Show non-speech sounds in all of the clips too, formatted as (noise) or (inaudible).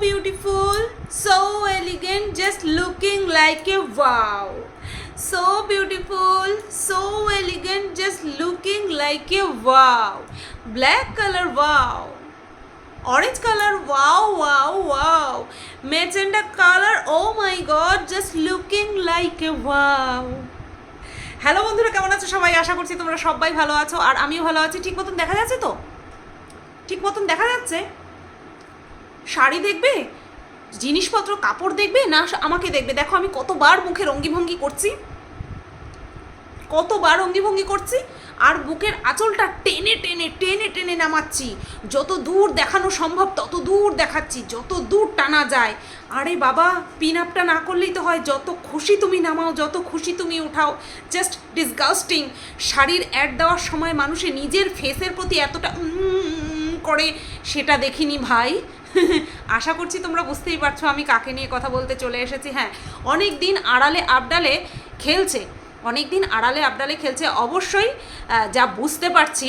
beautiful, so elegant, just looking like a wow. So beautiful, so elegant, just looking like a wow. Black color, wow. Orange color, wow, wow, wow. Magenta color, oh my god, just looking like a wow. Hello বন্ধুরা কেমন আছো সবাই আশা করছি তোমরা সবাই ভালো আছো আর আমিও ভালো আছি ঠিক মতন দেখা যাচ্ছে তো ঠিক মতন দেখা যাচ্ছে শাড়ি দেখবে? জিনিসপত্র, কাপড় দেখবে? না আমাকে দেখবে? দেখো, আমি কতবার মুখে রঙ্গিভঙ্গি করছি। কতবার অঙ্গিভঙ্গি করছি, আর বুকের আঁচলটা টেনে টেনে টেনে টেনে নামাচ্ছি। যত দূর দেখানো সম্ভব, তত দূর দেখাচ্ছি, যত দূর টানা যায়। আরে বাবা পিন আপটা না করলেই তো হয়। যত খুশি তুমি নামাও, যত খুশি তুমি উঠাও। জাস্ট ডিসগাস্টিং শাড়ির অ্যাড দেওয়ার সময় মানুষের নিজের ফেসের প্রতি এতটা করে, সেটা দেখিনি ভাই। (laughs) আশা করছি তোমরা বুঝতেই পারছ, আমি কাকে নিয়ে কথা বলতে চলে এসেছি। হ্যাঁ অনেক দিন আড়ালে আবডালে খেলছে অনেক দিন আড়ালে আবডালে খেলছে। অবশ্যই যা বুঝতে পারছি,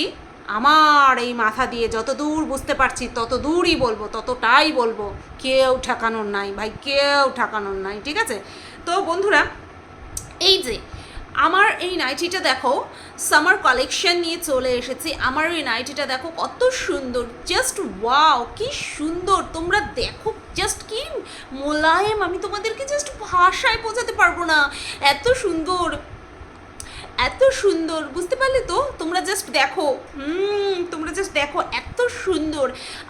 আমার এই মাথা দিয়ে যত দূর বুঝতে পারছি, তত দূরই বলব, ততটাই বলব, কেউ ঠেকানোর নাই, ভাই, কেউ ঠেকানোর নাই, ঠিক আছে? তো বন্ধুরা, এই যে আমার এই নাইটিটা দেখো সামার কালেকশন নিয়ে চলে এসেছি। আমার এই নাইটিটা দেখো, কত সুন্দর জাস্ট ওয়াও কি সুন্দর। তোমরা দেখো জাস্ট কি মোলায়েম, আমি তোমাদেরকে জাস্ট ভাষায় বোঝাতে পারব না। এত সুন্দর এত সুন্দর, বুঝতে পারলে তো? তোমরা জাস্ট দেখো, হুম, তোমরা জাস্ট দেখো, এত সুন্দর।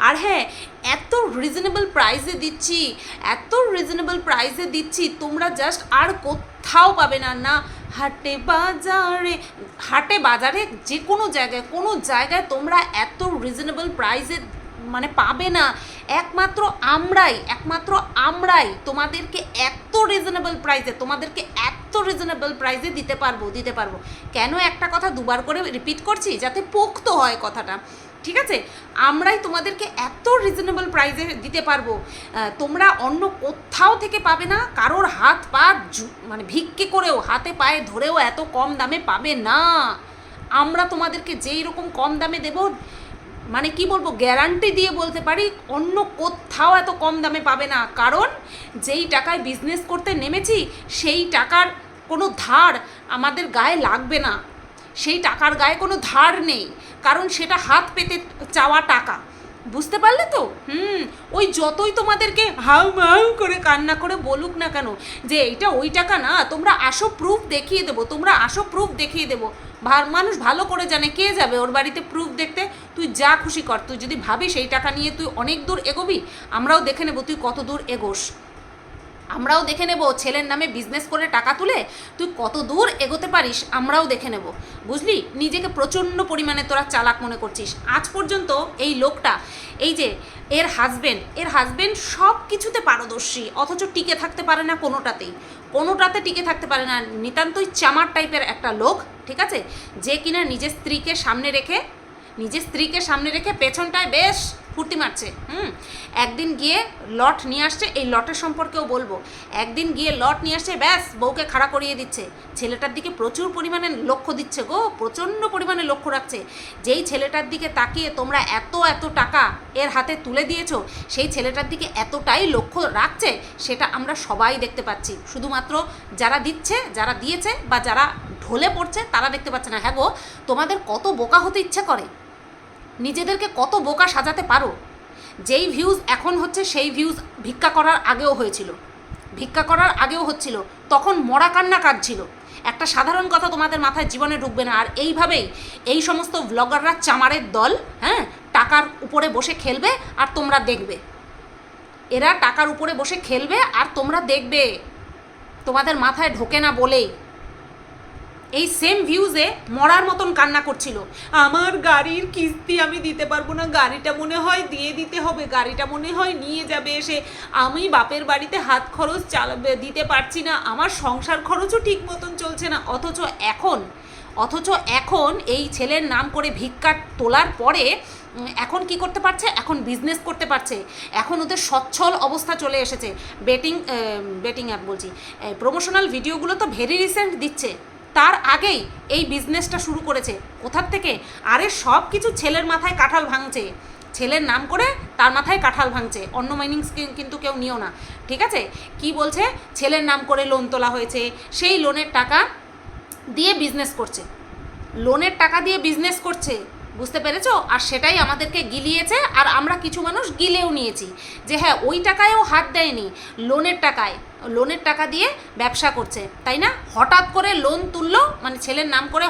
আর হ্যাঁ এত রিজনেবল প্রাইসে দিচ্ছি, এত রিজনেবল প্রাইসে দিচ্ছি, তোমরা জাস্ট আর কোথাও পাবে না না হাটে বাজারে হাটে বাজারে যে কোনো জায়গায় কোনো জায়গায় তোমরা এত রিজনেবল প্রাইসে মানে পাবে না। একমাত্র আমরাই একমাত্র আমরাই তোমাদেরকে এত রিজনেবল প্রাইসে তোমাদেরকে এত রিজনেবল প্রাইসে দিতে পারব দিতে পারব। কেন একটা কথা দুবার করে রিপিট করছি? যাতে পোক্ত হয় কথাটা। ঠিক আছে? আমরাই তোমাদেরকে এত রিজনেবল প্রাইসে দিতে পারব। তোমরা অন্য কোথাও থেকে পাবে না, কারোর হাত পা মানে ভিক্ষে করেও, হাতে পায়ে ধরেও এত কম দামে পাবে না। আমরা তোমাদেরকে যেই রকম কম দামে দেবো মানে কি বলব গ্যারান্টি দিয়ে বলতে পারি, অন্য কোথাও এত কম দামে পাবে না। কারণ যেই টাকায় বিজনেস করতে নেমেছি, সেই টাকার কোনো ধার আমাদের গায়ে লাগবে না। সেই টাকার গায়ে কোনো ধার নেই, কারণ সেটা হাত পেতে চাওয়া টাকা। বুঝতে পারলে তো? হুম, ওই যতই তোমাদেরকে হাউ মাউ করে কান্না করে বলুক না কেন, যে এইটা ওই টাকা না, তোমরা আসো প্রুফ দেখিয়ে দেবো, তোমরা আসো প্রুফ দেখিয়ে দেবো। মানুষ ভালো করে জানে কে যাবে ওর বাড়িতে প্রুফ দেখতে। তুই যা খুশি কর, তুই যদি ভাবিস এই টাকা নিয়ে তুই অনেক দূর এগোবি, আমরাও দেখে নেব তুই কত দূর এগোস। আমরাও দেখে নেব, ছেলের নামে বিজনেস করে টাকা তুলে তুই কত দূর এগোতে পারিস আমরাও দেখে নেব। বুঝলি? নিজেকে প্রচণ্ড পরিমাণে তোরা চালাক মনে করছিস। আজ পর্যন্ত এই লোকটা, এই যে এর হাজবেন্ড এর হাজবেন্ড সব কিছুতে পারদর্শী, অথচ টিকে থাকতে পারে না কোনোটাতেই। কোনোটাতে টিকে থাকতে পারে না। নিতান্তই চামার টাইপের একটা লোক, ঠিক আছে? যে কিনা নিজের স্ত্রীকে সামনে রেখে, নিজের স্ত্রীকে সামনে রেখে পেছনটায় বেশ ফুর্তি মারছে, হুম? একদিন গিয়ে লট নিয়ে আসছে, এই লটের সম্পর্কেও বলব। একদিন গিয়ে লট নিয়ে আসছে, ব্যাস, বউকে খাড়া করিয়ে দিচ্ছে। ছেলেটার দিকে প্রচুর পরিমাণে লক্ষ্য দিচ্ছে গো, প্রচণ্ড পরিমাণে লক্ষ্য রাখছে। যেই ছেলেটার দিকে তাকিয়ে তোমরা এত এত টাকা এর হাতে তুলে দিয়েছ, সেই ছেলেটার দিকে এতটাই লক্ষ্য রাখছে, সেটা আমরা সবাই দেখতে পাচ্ছি। শুধুমাত্র যারা দিচ্ছে, যারা দিয়েছে বা যারা ঢলে পড়ছে, তারা দেখতে পাচ্ছে না। হ্যাঁ গো, তোমাদের কত বোকা হতে ইচ্ছে করে? নিজেদেরকে কত বোকা সাজাতে পারো? যেই ভিউজ এখন হচ্ছে, সেই ভিউজ ভিক্ষা করার আগেও হয়েছিল। ভিক্ষা করার আগেও হচ্ছিল, তখন মরা কান্না কাঁদছিল। একটা সাধারণ কথা তোমাদের মাথায় জীবনে ঢুকবে না, আর এইভাবেই এই সমস্ত ব্লগাররা চামারের দল হ্যাঁ টাকার উপরে বসে খেলবে আর তোমরা দেখবে। এরা টাকার উপরে বসে খেলবে আর তোমরা দেখবে। তোমাদের মাথায় ঢোকে না বলেই। এই সেম ভিউজে মরার মতন কান্না করছিল। আমার গাড়ির কিস্তি আমি দিতে পারব না, গাড়িটা মনে হয় দিয়ে দিতে হবে, গাড়িটা মনে হয় নিয়ে যাবে এসে। আমি বাপের বাড়িতে হাত খরচ চালাবে, দিতে পারছি না, আমার সংসার খরচও ঠিক মতন চলছে না, অথচ এখন অথচ এখন এই ছেলের নাম করে ভিক্ষা তোলার পরে এখন কি করতে পারছে? এখন বিজনেস করতে পারছে। এখন ওদের সচ্ছল অবস্থা চলে এসেছে। বেটিং বেটিং অ্যাপ বলছি। প্রমোশনাল ভিডিওগুলো তো ভেরি রিসেন্ট দিচ্ছে। তার আগেই এই বিজনেসটা শুরু করেছে। কোথার থেকে? আরে সব কিছু ছেলের মাথায় কাঁঠাল ভাঙছে। ছেলের নাম করে তার মাথায় কাঁঠাল ভাঙছে। অন্য মাইনিংস কিন্তু কেউ নিও না। ঠিক আছে? কি বলছে? ছেলের নাম করে লোন তোলা হয়েছে। সেই লোনের টাকা দিয়ে বিজনেস করছে। লোনের টাকা দিয়ে বিজনেস করছে। বুঝতে পেরেছ? আর সেটাই আমাদেরকে গিলিয়েছে আর আমরা কিছু মানুষ গিলেও নিয়েছি। যে হ্যাঁ ওই টাকায়ও হাত দেয়নি। লোনের টাকায়। লোনের টাকা দিয়ে ব্যবসা করছে, তাই না? হঠাৎ করে লোন তুললো মানে ছেলের নাম করে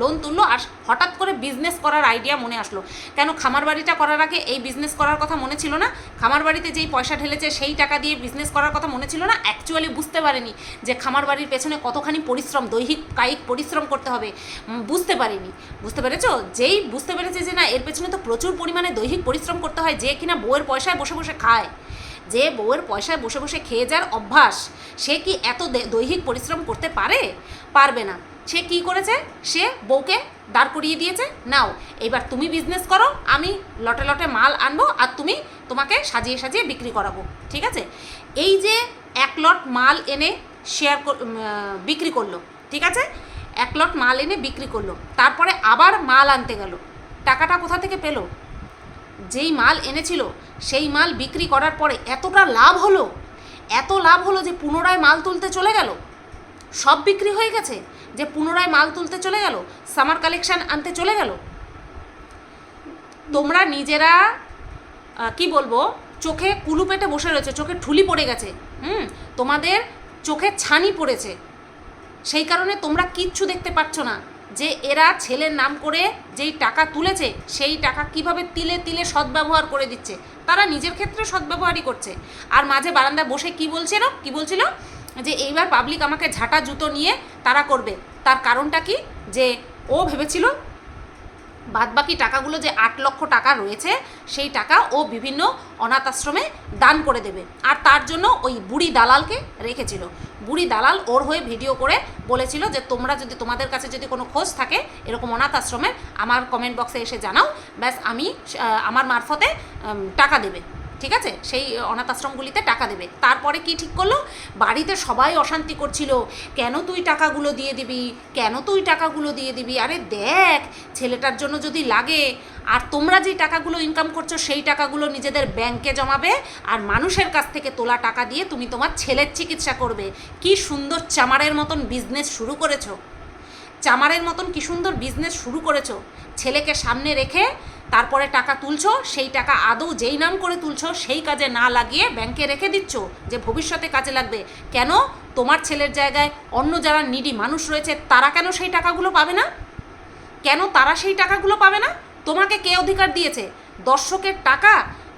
লোন তুললো আর হঠাৎ করে বিজনেস করার আইডিয়া মনে আসলো। কেন খামার বাড়িটা করার আগে এই বিজনেস করার কথা মনে ছিল না? খামার বাড়িতে যেই পয়সা ঢেলেছে সেই টাকা দিয়ে বিজনেস করার কথা মনে ছিল না? অ্যাকচুয়ালি বুঝতে পারেনি যে খামার বাড়ির পেছনে কতখানি পরিশ্রম, দৈহিক, কায়িক পরিশ্রম করতে হবে। বুঝতে পারিনি। বুঝতে পেরেছ? যেই বুঝতে পেরেছে যে না, এর পেছনে তো প্রচুর পরিমাণে দৈহিক পরিশ্রম করতে হয়, যে কিনা বউয়ের পয়সায় বসে বসে খায়। যে বউয়ের পয়সায় বসে বসে খেয়ে যার অভ্যাস, সে কি এত দৈহিক পরিশ্রম করতে পারে? পারবে না। সে কি করেছে? সে বউকে দাঁড় করিয়ে দিয়েছে। নাও, এবার তুমি বিজনেস করো, আমি লটে লটে মাল আনব আর তুমি তোমাকে সাজিয়ে সাজিয়ে বিক্রি করাবো। ঠিক আছে? এই যে এক লট মাল এনে শেয়ার বিক্রি করল, ঠিক আছে? এক লট মাল এনে বিক্রি করল, তারপরে আবার মাল আনতে গেল। টাকাটা কোথা থেকে পেল? যেই মাল এনেছিল, সেই মাল বিক্রি করার পরে এতটা লাভ হলো? এত লাভ হলো যে পুনরায় মাল তুলতে চলে গেল? সব বিক্রি হয়ে গেছে? যে পুনরায় মাল তুলতে চলে গেল? সামার কালেকশন আনতে চলে গেল? তোমরা নিজেরা কি বলব? চোখে কুলু পেটে বসে রয়েছে, চোখে ঠুলি পড়ে গেছে, হুম? তোমাদের চোখে ছানি পড়েছে। সেই কারণে তোমরা কিচ্ছু দেখতে পাচ্ছ না। যে এরা ছেলের নাম করে যেই টাকা তুলেছে, সেই টাকা কীভাবে তিলে তিলে সদ্ব্যবহার করে দিচ্ছে, তারা নিজের ক্ষেত্রে সদ্ব্যবহারই করছে। আর মাঝে বারান্দা বসে কি বলছিল কি বলছিল? যে এইবার পাবলিক আমাকে ঝাঁটা জুতো নিয়ে তারা করবে। তার কারণটা কি? যে ও ভেবেছিল বাদবাকি টাকাগুলো যে আট লক্ষ টাকা রয়েছে, সেই টাকা ও বিভিন্ন অনাথ আশ্রমে দান করে দেবে। আর তার জন্য ওই বুড়ি দালালকে রেখেছিল। বুড়ি দালাল ওর হয়ে ভিডিও করে বলেছিল যে, তোমরা যদি তোমাদের কাছে যদি কোনো খোঁজ থাকে এরকম অনাথ আশ্রমের আমার কমেন্ট বক্সে এসে জানাও। ব্যাস, আমি আমার মারফতে টাকা দেবে। ঠিক আছে? সেই অনাথ আশ্রমগুলিতে টাকা দেবে। তারপরে কি ঠিক করল? বাড়িতে সবাই অশান্তি করছিল। কেন তুই টাকাগুলো দিয়ে দিবি? কেন তুই টাকাগুলো দিয়ে দিবি? আরে দেখ, ছেলেটার জন্য যদি লাগে, আর তোমরা যে টাকাগুলো ইনকাম করছ, সেই টাকাগুলো নিজেদের ব্যাংকে জমাবে, আর মানুষের কাছ থেকে তোলা টাকা দিয়ে তুমি তোমার ছেলের চিকিৎসা করবে। কি সুন্দর চামারের মতন বিজনেস শুরু করেছ। চামারের মতন কি সুন্দর বিজনেস শুরু করেছ। ছেলেকে সামনে রেখে তারপরে টাকা তুলছো, সেই টাকা আদৌ যেই নাম করে তুলছো, সেই কাজে না লাগিয়ে ব্যাংকে রেখে দিচ্ছ যে ভবিষ্যতে কাজে লাগবে। কেন? তোমার ছেলের জায়গায় অন্য যারা নিডি মানুষ রয়েছে, তারা কেন সেই টাকাগুলো পাবে না? কেন তারা সেই টাকাগুলো পাবে না? তোমাকে কে অধিকার দিয়েছে? দর্শকের টাকা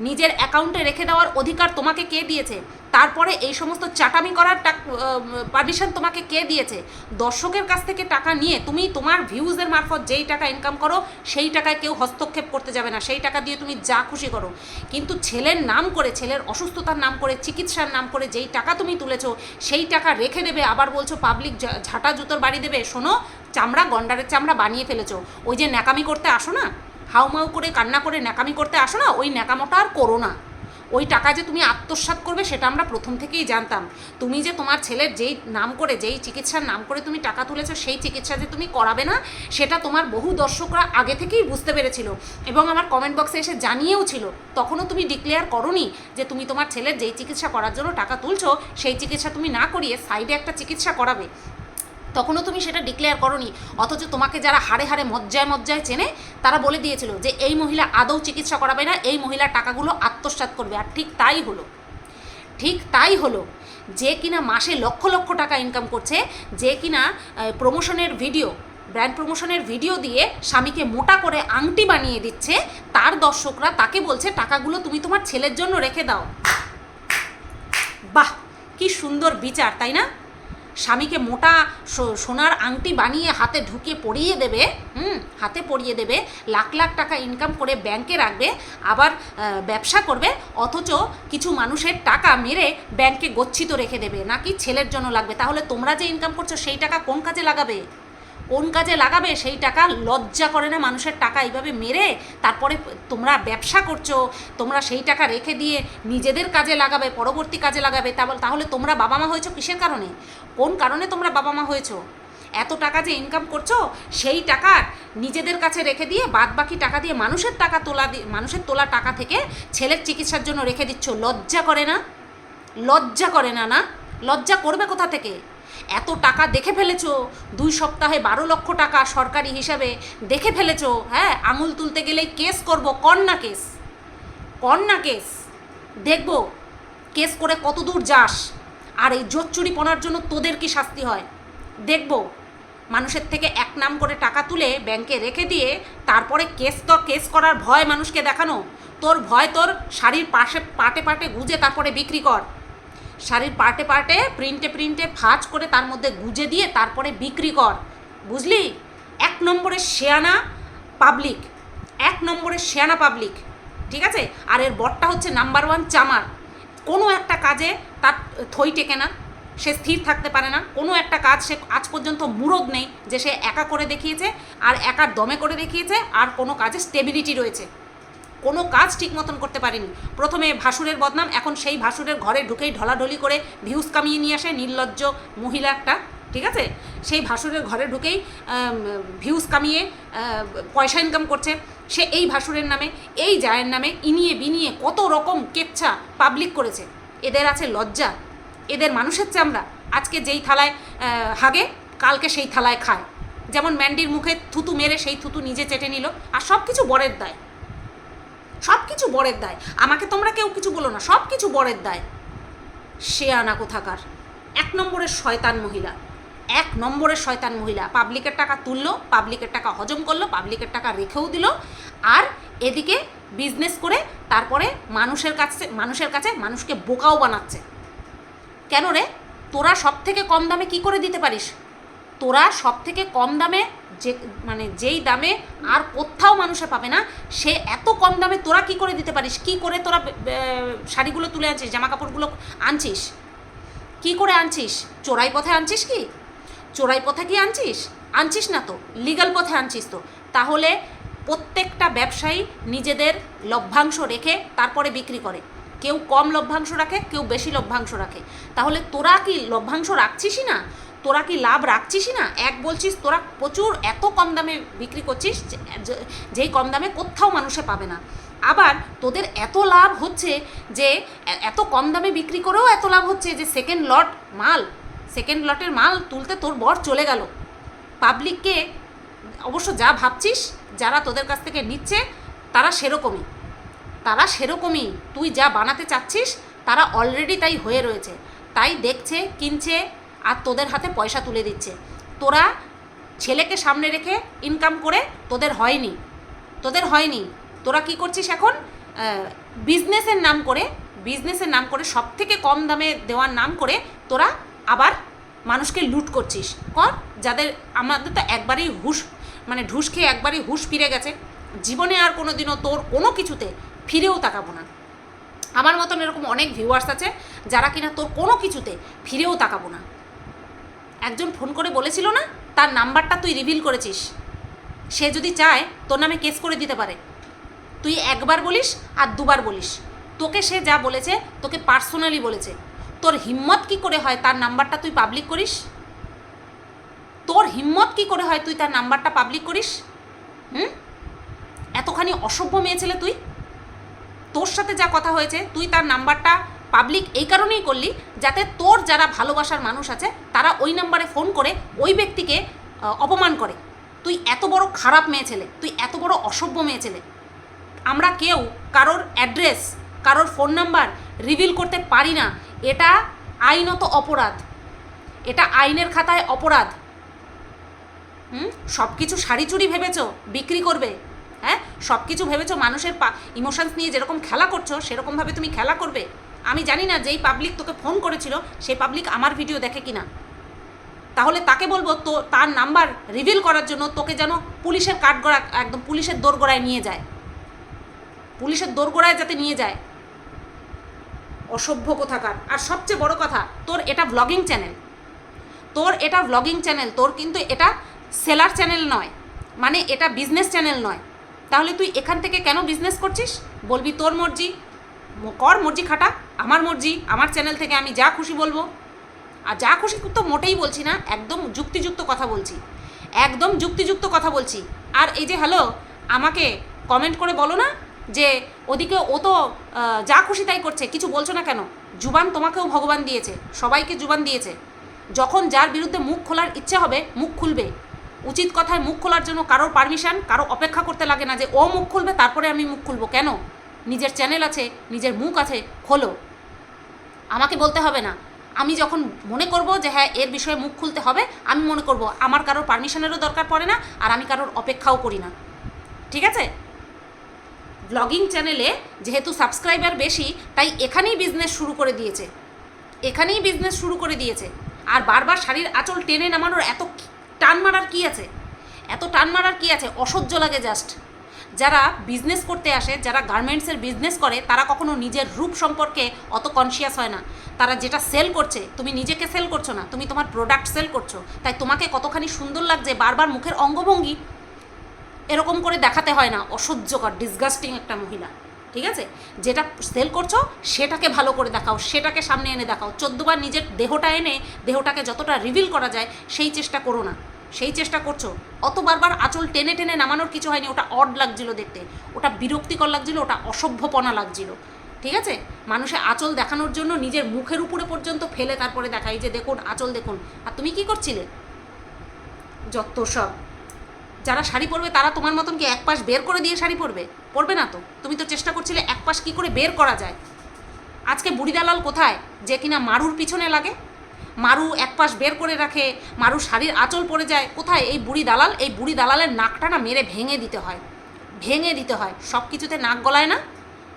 নিজের অ্যাকাউন্টে রেখে দেওয়ার অধিকার তোমাকে কে দিয়েছে? তারপরে এই সমস্ত চাটামি করার পারমিশন তোমাকে কে দিয়েছে? দর্শকের কাছ থেকে টাকা নিয়ে তুমি তোমার ভিউজের মারফত যেই টাকা ইনকাম করো, সেই টাকায় কেউ হস্তক্ষেপ করতে যাবে না। সেই টাকা দিয়ে তুমি যা খুশি করো। কিন্তু ছেলের নাম করে, ছেলের অসুস্থতার নাম করে, চিকিৎসার নাম করে যেই টাকা তুমি তুলেছো, সেই টাকা রেখে দেবে, আবার বলছো পাবলিক ঝাঁটা জুতোর বাড়ি দেবে। শোনো, চামড়া গন্ডারের চামড়া বানিয়ে ফেলেছো। ওই যে ন্যাকামি করতে আসো না? হাউমাউ করে কান্না করে ন্যাকামি করতে আসো না, ওই ন্যাকামোটা আর করো না। ওই টাকা যে তুমি আত্মসাৎ করবে সেটা আমরা প্রথম থেকেই জানতাম। তুমি যে তোমার ছেলের যেই নাম করে, যেই চিকিৎসার নাম করে তুমি টাকা তুলেছো, সেই চিকিৎসা যে তুমি করাবে না, সেটা তোমার বহু দর্শকরা আগে থেকেই বুঝতে পেরেছিল এবং আমার কমেন্ট বক্সে এসে জানিয়েও ছিল। তখনও তুমি ডিক্লেয়ার করনি যে তুমি তোমার ছেলের যেই চিকিৎসা করার জন্য টাকা তুলছো, সেই চিকিৎসা তুমি না করিয়ে সাইডে একটা চিকিৎসা করাবে। তখনও তুমি সেটা ডিক্লেয়ার করনি। অথচ তোমাকে যারা হাড়ে হাড়ে মজ্জায় মজ্জায় চেনে, তারা বলে দিয়েছিল যে এই মহিলা আদৌ চিকিৎসা করাবে না, এই মহিলা টাকাগুলো আত্মসাৎ করবে। আর ঠিক তাই হলো। ঠিক তাই হলো যে কিনা মাসে লক্ষ লক্ষ টাকা ইনকাম করছে, যে কিনা প্রমোশনের ভিডিও ব্র্যান্ড প্রমোশনের ভিডিও দিয়ে স্বামীকে মোটা করে আংটি বানিয়ে দিচ্ছে, তার দর্শকরা তাকে বলছে, টাকাগুলো তুমি তোমার ছেলের জন্য রেখে দাও। বাহ! কি সুন্দর বিচার, তাই না? স্বামীকে মোটা সোনার আংটি বানিয়ে হাতে ঢুকিয়ে পড়িয়ে দেবে, হুম, হাতে পড়িয়ে দেবে, লাখ লাখ টাকা ইনকাম করে ব্যাংকে রাখবে, আবার ব্যবসা করবে, অথচ কিছু মানুষের টাকা মেরে ব্যাংকে গচ্ছিত রেখে দেবে, নাকি ছেলের জন্য লাগবে? তাহলে তোমরা যে ইনকাম করছ সেই টাকা কোন কাজে লাগাবে? কোন কাজে লাগাবে সেই টাকা লজ্জা করে না মানুষের টাকা এইভাবে মেরে? তারপরে তোমরা ব্যবসা করছ, তোমরা সেই টাকা রেখে দিয়ে নিজেদের কাজে লাগাবে, পরবর্তী কাজে লাগাবে তাহলে তোমরা বাবা মা হয়েছো কিসের কারণে? কোন কারণে তোমরা বাবা মা হয়েছো? এত টাকা যে ইনকাম করছ, সেই টাকা নিজেদের কাছে রেখে দিয়ে বাদ বাকি টাকা দিয়ে মানুষের টাকা তোলা দিয়ে মানুষের তোলা টাকা থেকে ছেলের চিকিৎসার জন্য রেখে দিচ্ছ। লজ্জা করে না? লজ্জা করে না না? লজ্জা করবে কোথা থেকে? এত টাকা দেখে ফেলেছো? দুই সপ্তাহে বারো লক্ষ টাকা সরকারি হিসাবে দেখে ফেলেছো? হ্যাঁ আঙুল তুলতে গেলেই কেস করব, কন্যা কেস। কন্যা কেস। দেখব, কেস করে কত দূর যাস? আর এই জোর চুরি পনার জন্য তোদের কি শাস্তি হয়? দেখব। মানুষের থেকে এক নাম করে টাকা তুলে ব্যাংকে রেখে দিয়ে তারপরে কেস তো কেস করার ভয় মানুষকে দেখানো। তোর ভয় তোর শাড়ির পাশে, পাটে পাটে গুজে তারপরে বিক্রি কর। শাড়ির পার্টে পার্টে প্রিন্টে প্রিন্টে ফাজ করে তার মধ্যে গুজে দিয়ে তারপরে বিক্রি কর। বুঝলি? এক নম্বরের শেয়ানা পাবলিক এক নম্বরের শেয়ানা পাবলিক ঠিক আছে? আর এর বরটা হচ্ছে নাম্বার ওয়ান চামার। কোনো একটা কাজে তার থই টেকে না, সে স্থির থাকতে পারে না। কোনো একটা কাজ সে আজ পর্যন্ত মুরদ নেই যে সে একা করে দেখিয়েছে, আর একার দমে করে দেখিয়েছে, আর কোনো কাজে স্টেবিলিটি রয়েছে। কোনো কাজ ঠিক মতন করতে পারেনি। প্রথমে ভাসুরের বদনাম, এখন সেই ভাসুরের ঘরে ঢুকেই ঢলাঢলি করে ভিউজ কামিয়ে নিয়ে আসে নির্লজ্জ মহিলা একটা, ঠিক আছে? সেই ভাসুরের ঘরে ঢুকেই ভিউজ কামিয়ে পয়সা ইনকাম করছে। সে এই ভাসুরের নামে, এই জায়ের নামে ইনিয়ে বিনিয়ে কত রকম কেচ্ছা পাবলিক করেছে। এদের আছে লজ্জা। এদের মানুষের চামড়া। আজকে যেই থালায় হাগে, কালকে সেই থালায় খায়। যেমন ম্যান্ডির মুখে থুতু মেরে সেই থুতু নিজে চেটে নিল, আর সব কিছু বরের দায়। সব কিছু বরের দায়। আমাকে তোমরা কেউ কিছু বলো না সব কিছু বরের দায়। সে আনা কোথাকার? এক নম্বরের শয়তান মহিলা। এক নম্বরের শয়তান মহিলা। পাবলিকের টাকা তুললো, পাবলিকের টাকা হজম করল, পাবলিকের টাকা রেখেও দিল। আর এদিকে বিজনেস করে তারপরে মানুষের কাছে মানুষের কাছে মানুষকে বোকাও বানাচ্ছে। কেন রে? তোরা সব থেকে কম দামে কি করে দিতে পারিস? তোরা সব থেকে কম দামে যে মানে যেই দামে আর কোথাও মানুষে পাবে না, সে এত কম দামে তোরা কি করে দিতে পারিস? কি করে তোরা শাড়িগুলো তুলে আনছিস জামা কাপড়গুলো আনছিস? কি করে আনছিস? চোরাই পথে আনছিস কি? চোরাই পথে কি আনছিস? আনছিস না তো লিগাল পথে আনছিস তো। তাহলে প্রত্যেকটা ব্যবসায়ী নিজেদের লভ্যাংশ রেখে তারপরে বিক্রি করে। কেউ কম লভ্যাংশ রাখে, কেউ বেশি লভ্যাংশ রাখে। তাহলে তোরা কি লভ্যাংশ রাখছিসই না? তোরা কি লাভ রাখছিসই না? এক বলছিস, তোরা প্রচুর এত কম দামে বিক্রি করছিস যেই কম দামে কোথাও মানুষে পাবে না। আবার তোদের এত লাভ হচ্ছে যে এত কম দামে বিক্রি করেও এত লাভ হচ্ছে যে সেকেন্ড লট মাল সেকেন্ড লটের মাল তুলতে তোর বর চলে গেল। পাবলিককে অবশ্য যা ভাবছিস, যারা তোদের কাছ থেকে নিচ্ছে, তারা সেরকমই। তারা সেরকমই। তুই যা বানাতে চাচ্ছিস, তারা অলরেডি তাই হয়ে রয়েছে। তাই দেখছে, কিনছে আর তোদের হাতে পয়সা তুলে দিচ্ছে। তোরা ছেলেকে সামনে রেখে ইনকাম করে তোদের হয়নি। তোদের হয়নি। তোরা কি করছিস এখন? বিজনেসের নাম করে বিজনেসের নাম করে সব থেকে কম দামে দেওয়ার নাম করে তোরা আবার মানুষকে লুট করছিস। কর, যাদের আমাদের তো একবারই হুশ মানে ঢুস খেয়ে একবারই হুশ ফিরে গেছে। জীবনে আর কোনো দিনও তোর কোনো কিছুতে ফিরেও তাকাবো না। আমার মতন এরকম অনেক ভিউয়ার্স আছে যারা কিনা তোর কোনো কিছুতে ফিরেও তাকাবো না। একজন ফোন করে বলেছিল না, তার নাম্বারটা তুই রিভিল করেছিস। সে যদি চায়, তোর নামে কেস করে দিতে পারে। তুই একবার বলিস আর দুবার বলিস। তোকে সে যা বলেছে, তোকে পার্সোনালি বলেছে। তোর হিম্মত কি করে হয় তার নাম্বারটা তুই পাবলিক করিস? তোর হিম্মত কি করে হয় তুই তার নাম্বারটা পাবলিক করিস? হুম? এতখানি অসভ্য মেয়ে ছেলে তুই। তোর সাথে যা কথা হয়েছে, তুই তার নাম্বারটা পাবলিক এই কারণেই করলি, যাতে তোর যারা ভালোবাসার মানুষ আছে তারা ওই নাম্বারে ফোন করে ওই ব্যক্তিকে অপমান করে। তুই এত বড় খারাপ মেয়ে ছেলে, তুই এত বড় অসভ্য মেয়ে ছেলে। আমরা কেউ কারোর অ্যাড্রেস, কারোর ফোন নাম্বার রিভিল করতে পারি না। এটা আইনত অপরাধ। এটা আইনের খাতায় অপরাধ। হুম? সব কিছু শাড়ি চুরি ভেবেছ, বিক্রি করবে। হ্যাঁ? সব কিছু ভেবেছো মানুষের পা ইমোশনস নিয়ে যেরকম খেলা করছ, সেরকমভাবে তুমি খেলা করবে। আমি জানি না যেই পাবলিক তোকে ফোন করেছিল, সেই পাবলিক আমার ভিডিও দেখে কিনা। তাহলে তাকে বলব, তো তার নাম্বার রিভিল করার জন্য তোকে যেন পুলিশের কাঠগড়া, একদম পুলিশের দোরগোড়ায় নিয়ে যায়। পুলিশের দোরগোড়ায় যাতে নিয়ে যায়। অসভ্য কোথাকার। আর সবচেয়ে বড় কথা, তোর এটা ব্লগিং চ্যানেল তোর এটা ব্লগিং চ্যানেল তোর কিন্তু এটা সেলার চ্যানেল নয় মানে এটা বিজনেস চ্যানেল নয়। তাহলে তুই এখান থেকে কেন বিজনেস করছিস? বলবি, তোর মর্জি, কর মর্জি খাটা, আমার মর্জি, আমার চ্যানেল থেকে আমি যা খুশি বলব। আর যা খুশি তো মোটেই বলছি না, একদম যুক্তিযুক্ত কথা বলছি। একদম যুক্তিযুক্ত কথা বলছি। আর এই যে হ্যালো, আমাকে কমেন্ট করে বলো না যে ওদিকে ও তো যা খুশি তাই করছে, কিছু বলছো না কেন? জুবান তোমাকেও ভগবান দিয়েছে, সবাইকে জুবান দিয়েছে। যখন যার বিরুদ্ধে মুখ খোলার ইচ্ছে হবে, মুখ খুলবে। উচিত কথায় মুখ খোলার জন্য কারোর পারমিশন কারও অপেক্ষা করতে লাগে না যে ও মুখ খুলবে, তারপরে আমি মুখ খুলবো। কেন? নিজের চ্যানেল আছে, নিজের মুখ আছে, খোলো। আমাকে বলতে হবে না। আমি যখন মনে করব যে হ্যাঁ এর বিষয়ে মুখ খুলতে হবে, আমি মনে করব আমার কারোর পারমিশনেরও দরকার পড়ে না আর আমি কারোর অপেক্ষাও করি না। ঠিক আছে? ব্লগিং চ্যানেলে যেহেতু সাবস্ক্রাইবার বেশি, তাই এখানেই বিজনেস শুরু করে দিয়েছে। এখানেই বিজনেস শুরু করে দিয়েছে। আর বারবার শাড়ির আঁচল টেনে নামানোর এত টান মারার কী আছে? এত টান মারার কী আছে? অসহ্য লাগে জাস্ট যারা বিজনেস করতে আসে, যারা গার্মেন্টসের বিজনেস করে, তারা কখনো নিজের রূপ সম্পর্কে অত কনসিয়াস হয় না। তারা যেটা সেল করছে, তুমি নিজেকে সেল করছ না, তুমি তোমার প্রোডাক্ট সেল করছ। তাই তোমাকে কতখানি সুন্দর লাগছে, বারবার মুখের অঙ্গভঙ্গি এরকম করে দেখাতে হয় না, অসহ্যকর ডিসগাস্টিং একটা মহিলা। ঠিক আছে? যেটা সেল করছ, সেটাকে ভালো করে দেখাও, সেটাকে সামনে এনে দেখাও। চোদ্দবার নিজের দেহটা এনে, দেহটাকে যতটা রিভিল করা যায়, সেই চেষ্টা করো না। সেই চেষ্টা করছ? অত বারবার আঁচল টেনে টেনে নামানোর কিছু হয়নি, ওটা অড লাগছিল দেখতে। ওটা বিরক্তিকর লাগছিল, ওটা অসভ্যপনা লাগছিল। ঠিক আছে? মানুষে আঁচল দেখানোর জন্য নিজের মুখের উপরে পর্যন্ত ফেলে তারপরে দেখাই যে দেখুন, আঁচল দেখুন। আর তুমি কি করছিলে? যত সব। যারা শাড়ি পরবে, তারা তোমার মতন কি এক পাশ বের করে দিয়ে শাড়ি পরবে? পরবে না তো? তুমি তো চেষ্টা করছিলে এক পাশ কী করে বের করা যায়? আজকে বুড়ি দালাল কোথায়? যে কিনা মারুর পিছনে লাগে? মারু এক পাশ বের করে রাখে মারু শাড়ির আঁচল পড়ে যায়। কোথায়? এই বুড়ি দালাল? এই বুড়ি দালালের নাকটা না মেরে ভেঙে দিতে হয়। ভেঙে দিতে হয়। সব কিছুতে নাক গলায় না?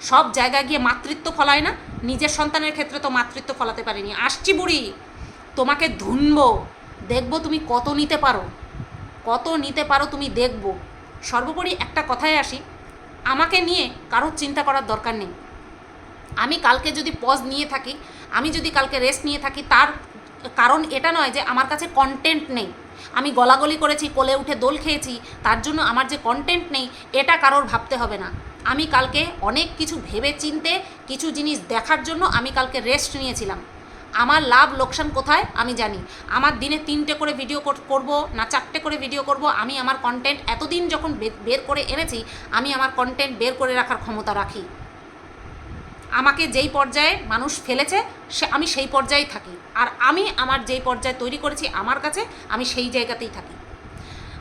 সব জায়গায় গিয়ে মাতৃত্ব ফলায় না? নিজের সন্তানের ক্ষেত্রে তো মাতৃত্ব ফলাতে পারিনি। আসছি বুড়ি! তোমাকে ধুনবো। দেখব তুমি কত নিতে পারো। কত নিতে পারো তুমি দেখব। সর্বোপরি একটা কথায় আসি। আমাকে নিয়ে কারোর চিন্তা করার দরকার নেই। আমি কালকে যদি পজ নিয়ে থাকি, আমি যদি কালকে রেস্ট নিয়ে থাকি, তার কারণ এটা নয় যে আমার কাছে কন্টেন্ট নেই। আমি গলাগলি করেছি, কোলে উঠে দোল খেয়েছি, তার জন্য আমার যে কন্টেন্ট নেই, এটা কারোর ভাবতে হবে না। আমি কালকে অনেক কিছু ভেবে চিনতে কিছু জিনিস দেখার জন্য আমি কালকে রেস্ট নিয়েছিলাম। আমার লাভ লোকসান কোথায়? আমি জানি। আমার দিনে তিনটে করে ভিডিও করব, না চারটে করে ভিডিও করব, আমি আমার কন্টেন্ট এতদিন যখন বের করে এনেছি, আমি আমার কন্টেন্ট বের করে রাখার ক্ষমতা রাখি। আমাকে যেই পর্যায়ে মানুষ ফেলেছে, সে আমি সেই পর্যায়েই থাকি। আর আমি আমার যেই পর্যায়ে তৈরি করেছি আমার কাছে, আমি সেই জায়গাতেই থাকি।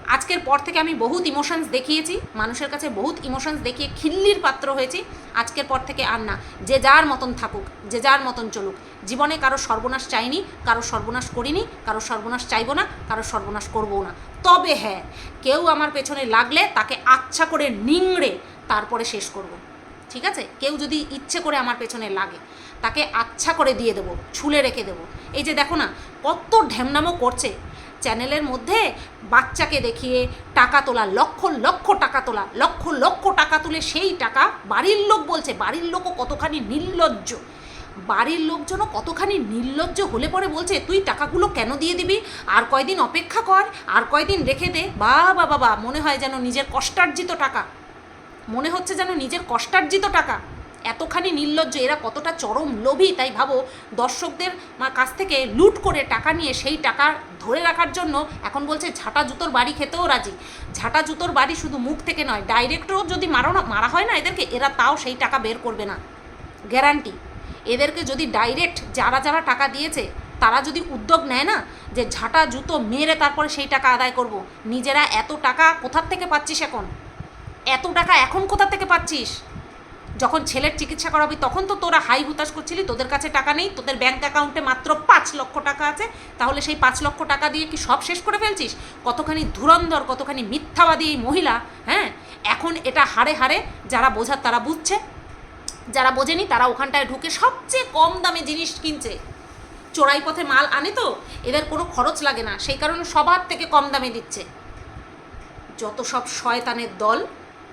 আজকের পর থেকে আমি বহুত ইমোশনস দেখিয়েছি, মানুষের কাছে বহুত ইমোশনস দেখিয়ে খিল্লির পাত্র হয়েছি। আজকের পর থেকে আর না, যে যার মতন থাকুক, যে যার মতন চলুক। জীবনে কারও সর্বনাশ চাইনি, কারও সর্বনাশ করিনি, কারও সর্বনাশ চাইব না, কারও সর্বনাশ করব না। তবে হ্যাঁ কেউ আমার পেছনে লাগলে তাকে আচ্ছা করে নিংড়ে তারপরে শেষ করব। ঠিক আছে? কেউ যদি ইচ্ছে করে আমার পেছনে লাগে, তাকে আচ্ছা করে দিয়ে দেবো, ছুলে রেখে দেবো। এই যে দেখো না, কত ঢ্যামনামো করছে। চ্যানেলের মধ্যে বাচ্চাকে দেখিয়ে টাকা তোলা, লক্ষ লক্ষ টাকা তোলা, লক্ষ লক্ষ টাকা তুলে সেই টাকা বাড়ির লোক বলছে, বাড়ির লোকও কতখানি নির্লজ্জ। বাড়ির লোকজনও কতখানি নির্লজ্জ হলে পরে বলছে, তুই টাকাগুলো কেন দিয়ে দিবি? আর কয়দিন অপেক্ষা কর, আর কয়দিন রেখে দে। বা বা বাবা মনে হয় যেন নিজের কষ্টার্জিত টাকা। মনে হচ্ছে যেন নিজের কষ্টার্জিত টাকা এতখানি নির্লজ্জ, এরা কতটা চরম লোভী, তাই ভাবো দর্শকদের কাছ থেকে লুট করে টাকা নিয়ে সেই টাকা ধরে রাখার জন্য এখন বলছে ঝাঁটা জুতোর বাড়ি খেতেও রাজি। ঝাঁটা জুতোর বাড়ি শুধু মুখ থেকে নয়, ডাইরেক্টও যদি মারো না, মারা হয় না এদেরকে, এরা তাও সেই টাকা বের করবে না। গ্যারান্টি। এদেরকে যদি ডাইরেক্ট যারা যারা টাকা দিয়েছে, তারা যদি উদ্যোগ নেয় না যে ঝাঁটা জুতো মেরে তারপরে সেই টাকা আদায় করব। নিজেরা এত টাকা কোথার থেকে পাচ্ছিস এখন? এত টাকা এখন কোথা থেকে পাচ্ছিস? যখন ছেলের চিকিৎসা করাবি তখন তো তোরা হাই হুতাশ করছিলি, তোদের কাছে টাকা নেই, তোদের ব্যাংক অ্যাকাউন্টে মাত্র পাঁচ লক্ষ টাকা আছে, তাহলে সেই পাঁচ লক্ষ টাকা দিয়ে কি সব শেষ করে ফেলছিস? কতখানি ধুরন্ধর, কতখানি মিথ্যাবাদী এই মহিলা হ্যাঁ? এখন এটা হারে হারে যারা বোঝার তারা বুঝছে। যারা বোঝেনি তারা ওখানটায় ঢুকে সবচেয়ে কম দামে জিনিস কিনছে। চোরাই পথে মাল আনে তো, এদের কোনো খরচ লাগে না, সেই কারণে সবার থেকে কম দামে দিচ্ছে। যত সব শয়তানের দল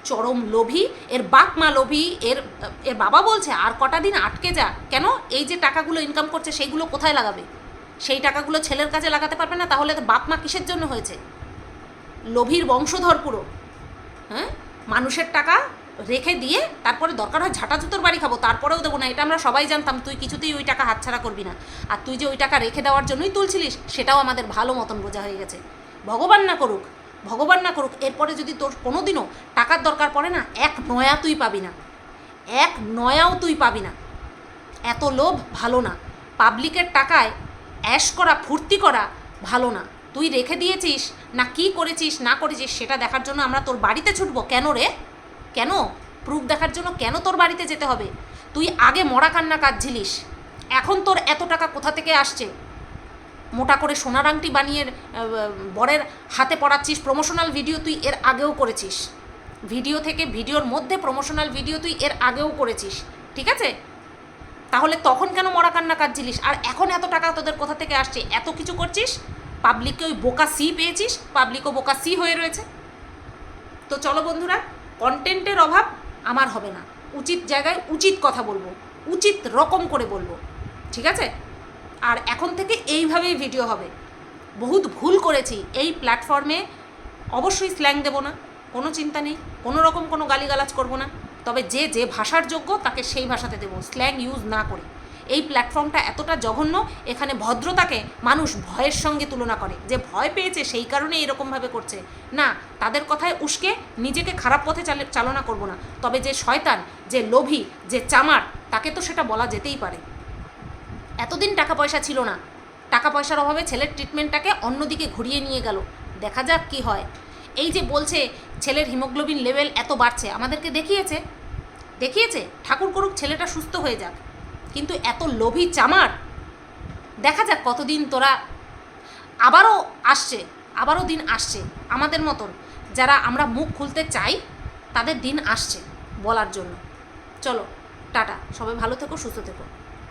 চরম লোভী, এর বাপ মা লোভী, এর এর বাবা বলছে, আর কটা দিন আটকে যা। কেন? এই যে টাকাগুলো ইনকাম করছে, সেইগুলো কোথায় লাগাবে? সেই টাকাগুলো ছেলের কাছে লাগাতে পারবে না, তাহলে তো বাপ মা কিসের জন্য হয়েছে? লোভীর বংশধর পুরো। হ্যাঁ? মানুষের টাকা রেখে দিয়ে তারপরে দরকার হয় ঝাঁটা জুতোর বাড়ি খাব, তারপরেও দেবো না, এটা আমরা সবাই জানতাম, তুই কিছুতেই ওই টাকা হাতছাড়া করবি না। আর তুই যে ওই টাকা রেখে দেওয়ার জন্যই তুলছিলিস, সেটাও আমাদের ভালো মতন বোঝা হয়ে গেছে। ভগবান না করুক। ভগবান না করুক, এরপরে যদি তোর কোনোদিনও টাকার দরকার পড়ে না, এক নয়া তুই পাবি না। এক নয়াও তুই পাবি না। এত লোভ ভালো না। পাবলিকের টাকায় অ্যাশ করা, ফুর্তি করা ভালো না। তুই রেখে দিয়েছিস, না কি করেছিস, না করেছিস, সেটা দেখার জন্য আমরা তোর বাড়িতে ছুটবো। কেন রে? কেন? প্রুফ দেখার জন্য কেন তোর বাড়িতে যেতে হবে? তুই আগে মরা কান্না কাঁদছিলিস। এখন তোর এত টাকা কোথা থেকে আসছে? মোটা করে সোনার আংটি বানিয়ে বরের হাতে পড়াচ্ছিস প্রমোশনাল ভিডিও তুই এর আগেও করেছিস। ভিডিও থেকে ভিডিওর মধ্যে প্রমোশনাল ভিডিও তুই এর আগেও করেছিস। ঠিক আছে? তাহলে তখন কেন মরা কান্না কাঁদছিলিস আর এখন এত টাকা তোদের কোথা থেকে আসছে? এত কিছু করছিস? পাবলিককে ওই বোকা সি পেয়েছিস? পাবলিকও বোকা সি হয়ে রয়েছে। তো চলো বন্ধুরা কন্টেন্টের অভাব আমার হবে না। উচিত জায়গায় উচিত কথা বলব। উচিত রকম করে বলব। ঠিক আছে? আর এখন থেকে এইভাবেই ভিডিও হবে। বহুত ভুল করেছি। এই প্ল্যাটফর্মে অবশ্যই স্ল্যাং দেবো না। কোনো চিন্তা নেই। কোনো রকম কোনো গালিগালাজ করব না। তবে যে যে ভাষার যোগ্য, তাকে সেই ভাষাতে দেবো। স্ল্যাং ইউজ না করে। এই প্ল্যাটফর্মটা এতটা জঘন্য, এখানে ভদ্রতাকে মানুষ ভয়ের সঙ্গে তুলনা করে। যে ভয় পেয়েছে, সেই কারণে এরকমভাবে করছে। না, তাদের কথায় উস্কে নিজেকে খারাপ পথে চালে- চালনা করব না। তবে যে শয়তান, যে লোভী, যে চামার, তাকে তো সেটা বলা যেতেই পারে। এতদিন টাকা পয়সা ছিল না। টাকা পয়সার অভাবে ছেলের ট্রিটমেন্টটাকে অন্যদিকে ঘুরিয়ে নিয়ে গেল। দেখা যাক কি হয়। এই যে বলছে, ছেলের হিমোগ্লোবিন লেভেল এত বাড়ছে, আমাদেরকে দেখিয়েছে? দেখিয়েছে? ঠাকুর করুক ছেলেটা সুস্থ হয়ে যাক। কিন্তু এত লোভী চামার? দেখা যাক কতদিন তোরা আবারও আসছে, আবারও দিন আসছে, আমাদের মতন। যারা আমরা মুখ খুলতে চাই, তাদের দিন আসছে বলার জন্য। চলো, টাটা। সবাই ভালো থেকো, সুস্থ থেকো।